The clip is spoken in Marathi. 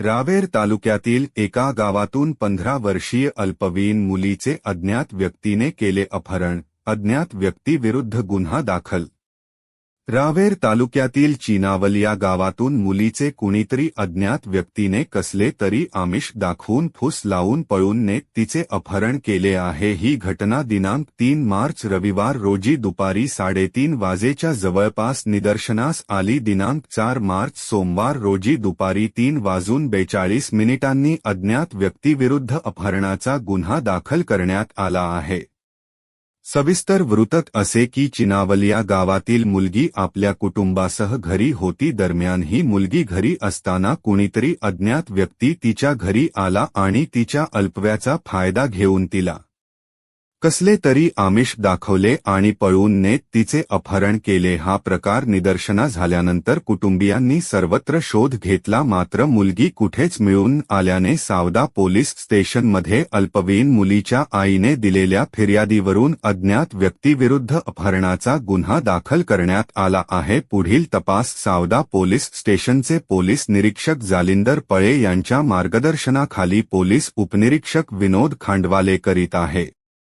रावेर तालुक्यातील एका गावातून पंधरा वर्षीय अल्पवयीन मुलीचे अज्ञात व्यक्तीने केले अपहरण. अज्ञात व्यक्तीविरुद्ध गुन्हा दाखल. रावेर तालुक्यातील चीनावल या गावातून मुलीचे कुणीतरी अज्ञात व्यक्तीने कसले तरी आमिष दाखवून फुस लावून पळून नेत तिचे अपहरण केले आहे. ही घटना दिनांक तीन मार्च रविवार रोजी दुपारी साडेतीन वाजेच्या जवळपास निदर्शनास आली. दिनांक चार मार्च सोमवार रोजी दुपारी तीन वाजून बेचाळीस मिनिटांनी अज्ञात व्यक्तीविरुद्ध अपहरणाचा गुन्हा दाखल करण्यात आला आहे. सविस्तर वृतक असे की चिनावलिया गावातील मुलगी आपल्या कुटुंबासह घरी होती दरम्यान ही मुलगी घरी असताना कुणीतरी अज्ञात व्यक्ती तिच्या घरी आला आणि तिच्या अल्पव्याचा फायदा घेऊन तिला कसले तरी आमिष दाखवले आणि पळून नेत तिचे अपहरण केले हा प्रकार निदर्शना झाल्यानंतर कुटुंबियांनी सर्वत्र शोध घेतला. मात्र मुलगी कुठेच मिळून आल्याने सावदा पोलीस स्टेशनमध्ये अल्पवयीन मुलीच्या आईने दिलेल्या फिर्यादीवरून अज्ञात व्यक्तीविरुद्ध अपहरणाचा गुन्हा दाखल करण्यात आला आहे. पुढील तपास सावदा पोलीस स्टेशनचे पोलीस निरीक्षक जालिंदर पळे यांच्या मार्गदर्शनाखाली पोलीस उपनिरीक्षक विनोद खांडवाले करीत आहे.